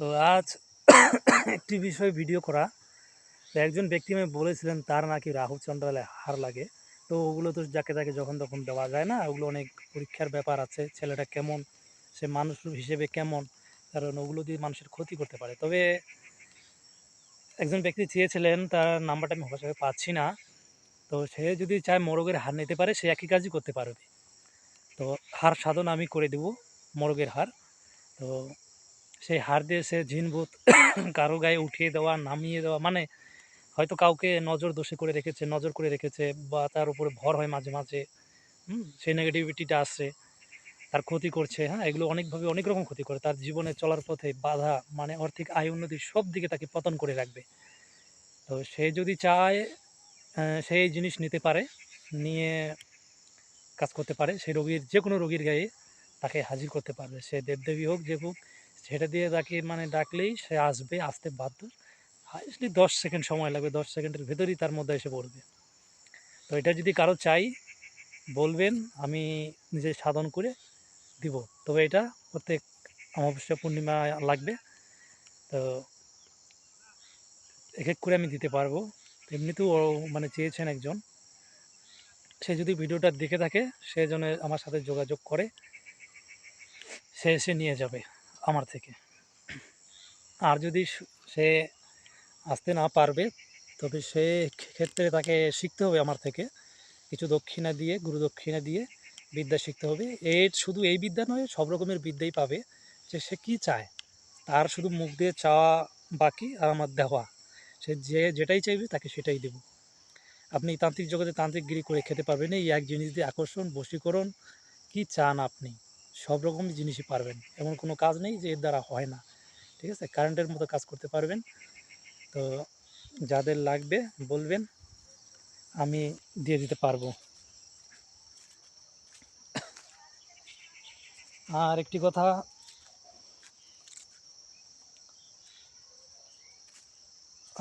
তো আজ একটি বিষয়ে ভিডিও করা। একজন ব্যক্তি আমি বলেছিলেন, তার নাকি রাহু হার লাগে। তো ওগুলো তো যাকে তাকে যখন তখন দেওয়া যায় না, ওগুলো অনেক পরীক্ষার ব্যাপার আছে, ছেলেটা কেমন, সে মানুষ হিসেবে কেমন, কারণ ওগুলো দিয়ে মানুষের ক্ষতি করতে পারে। তবে একজন ব্যক্তি চেয়েছিলেন, তার নাম্বারটা আমি হঠাৎ পাচ্ছি না। তো সে যদি চায় মোরগের হার নিতে পারে, সে একই কাজই করতে পারবে। তো হার সাধন আমি করে দেব, মোরগের হার। তো সেই হার দিয়ে সে ঝিনভূত কারও গায়ে উঠিয়ে দেওয়া, নামিয়ে দেওয়া মানে হয়তো কাউকে নজর দোষে করে রেখেছে, নজর করে রেখেছে বা তার উপরে ভর হয় মাঝে মাঝে সেই নেগেটিভিটিটা আসছে, তার ক্ষতি করছে হ্যাঁ এগুলো অনেকভাবে অনেক রকম ক্ষতি করে, তার জীবনে চলার পথে বাধা মানে আর্থিক আয় উন্নতি সব দিকে তাকে পতন করে রাখবে। তো সে যদি চায় সেই জিনিস নিতে পারে, নিয়ে কাজ করতে পারে, সেই রোগীর যে কোনো রোগীর গায়ে তাকে হাজির করতে পারবে, সে দেবদেবী হোক যে হোক সেটা দিয়ে তাকে মানে ডাকলেই সে আসবে, আসতে বাধ্য। হাইস্টলি দশ সেকেন্ড সময় লাগবে, দশ সেকেন্ডের ভেতরেই তার মধ্যে এসে পড়বে। তো এটা যদি কারও চাই, বলবেন, আমি নিজে সাধন করে দিব। তবে এটা প্রত্যেক অমাবস্যা পূর্ণিমা লাগবে। তো এক এক করে আমি দিতে পারব। এমনিতেও মানে চেয়েছেন একজন। সে যদি ভিডিওটা দেখে থাকে, সে যেন আমার সাথে যোগাযোগ করে, সে এসে নিয়ে যাবে। আমার থেকে। আর যদি সে আসতে না পারবে, তবে সে ক্ষেত্রে তাকে শিখতে হবে আমার থেকে। কিছু দক্ষিণা দিয়ে, গুরু দক্ষিণা দিয়ে বিদ্যা শিখতে হবে। এর শুধু এই বিদ্যা নয়, সব রকমের বিদ্যাই পাবে। যে সে কী চায়, তার শুধু মুখ দিয়ে চাওয়া বাকি আর আমার দেওয়া। সে যে, যেটাই চাইবে তাকে সেটাই দেব। আপনি তান্ত্রিক জগতে তান্ত্রিক তান্ত্রিকগিরি করে খেতে পারবেন এই এক জিনিস দিয়ে আকর্ষণ, বশীকরণ, কি চান আপনি? সব রকম জিনিসই পারবেন। এমন কোনো কাজ নেই যে এর দ্বারা হয় না। ঠিক আছে? কারেন্টের মতো কাজ করতে পারবেন। তো যাদের লাগবে বলবেন, আমি দিয়ে দিতে পারব। আর একটি কথা,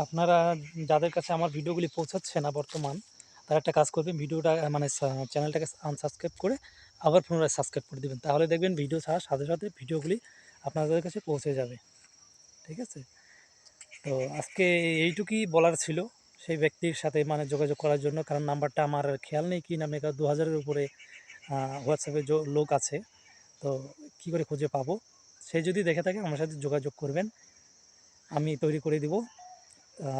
আপনারা যাদের কাছে আমার ভিডিওগুলি পৌঁছাচ্ছে না বর্তমান, তারা একটা কাজ করবেন। ভিডিওটা মানে চ্যানেলটাকে আনসাবস্ক্রাইব করে আবার পুনরায় সাবস্ক্রাইব করে দেবেন। তাহলে দেখবেন ভিডিও ছাড়ার সাথে সাথে ভিডিওগুলি আপনাদের কাছে পৌঁছে যাবে। ঠিক আছে? তো আজকে এইটুকুই বলার ছিল সেই ব্যক্তির সাথে মানে যোগাযোগ করার জন্য। কারণ নাম্বারটা আমার খেয়াল নেই কি নামে দু হাজারের উপরে হোয়াটসঅ্যাপে লোক আছে। তো কি করে খুঁজে পাবো? সে যদি দেখে থাকে, আমার সাথে যোগাযোগ করবেন। আমি তৈরি করে দিব।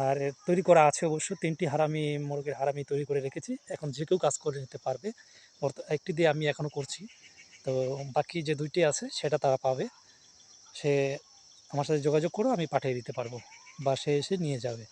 আর তৈরি করা আছে অবশ্য। তিনটি হারামি মোরগের হার আমি তৈরি করে রেখেছি। এখন যে কেউ কাজ করে নিতে পারবে। একটি দিয়ে আমি এখনও করছি। তো বাকি যে দুইটি আছে, সেটা তারা পাবে। সে আমার সাথে যোগাযোগ করো, আমি পাঠিয়ে দিতে পারব। বা সে এসে নিয়ে যাবে।